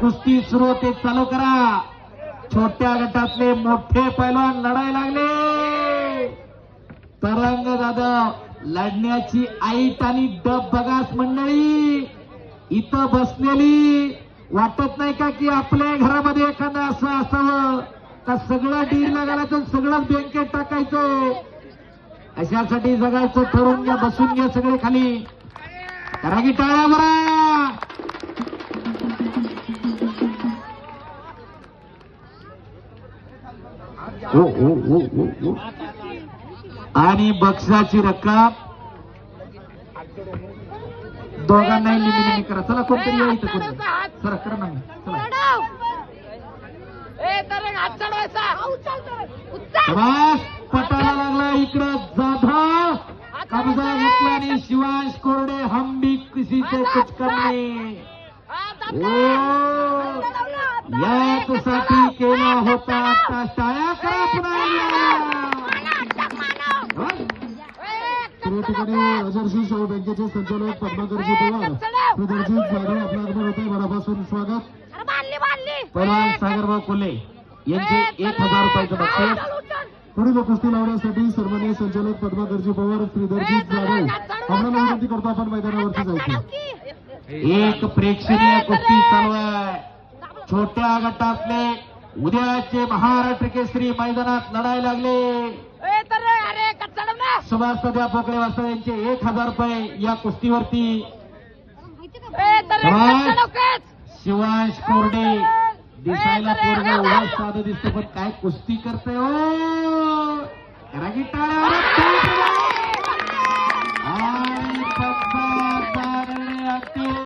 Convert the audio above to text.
कुस्ती सुरू होते. चालू करा. छोट्या गटातले मोठे पैलवान लढाय लागले. तरंग दादा लढण्याची आईट आणि डब बघास मंडळी. इथं बसलेली वाटत नाही का की आपल्या घरामध्ये एखादं असं असावं? का सगळं डीलला घालायचं सगळंच बँकेत टाकायचं? अशासाठी जगायचं ठरवून घ्या बसून घ्या सगळे खाली. करा की टाळ्या बरा. आणि बक्षाची रक्कम. दोघांनाही लिमी लिमी करा. चला कोणतरी या इथं कोणतरी. चला करा ना चला. पटायला लागला इकडं. जाधव कब्जा घेतला आणि शिवांश कोरडे हम भी किसी से कुछ करणे ओ याचसाठी केला होता तर या ठिकाणी राजर्षी शाहू बँकेचे संचालक पद्माकरजी पवार प्रदर्शित जाधव आपल्याकडे होते मनापासून स्वागत. सागरभाऊ कोल्हे. यांचे एक हजार रुपयाचं बक्षीस पुढील कुस्ती लावण्यासाठी सन्मान्य संचालक पद्माकरजी पवार श्रीधरजीत जाधव. आपल्याला विनंती करतो आपण मैदानावरती जायचं एक प्रेक्षणीय कुस्ती चालू. आहे. छोट्या गटातले उद्याचे महाराष्ट्र केसरी मैदानात लढायला लागले. सुभाष सध्या पोकळे वास्तव यांचे एक हजार रुपये या कुस्तीवरती. शिवांश कोरडे दिसायला पोरगा एवढा साधं दिसतं पण काय कुस्ती करतोय हो?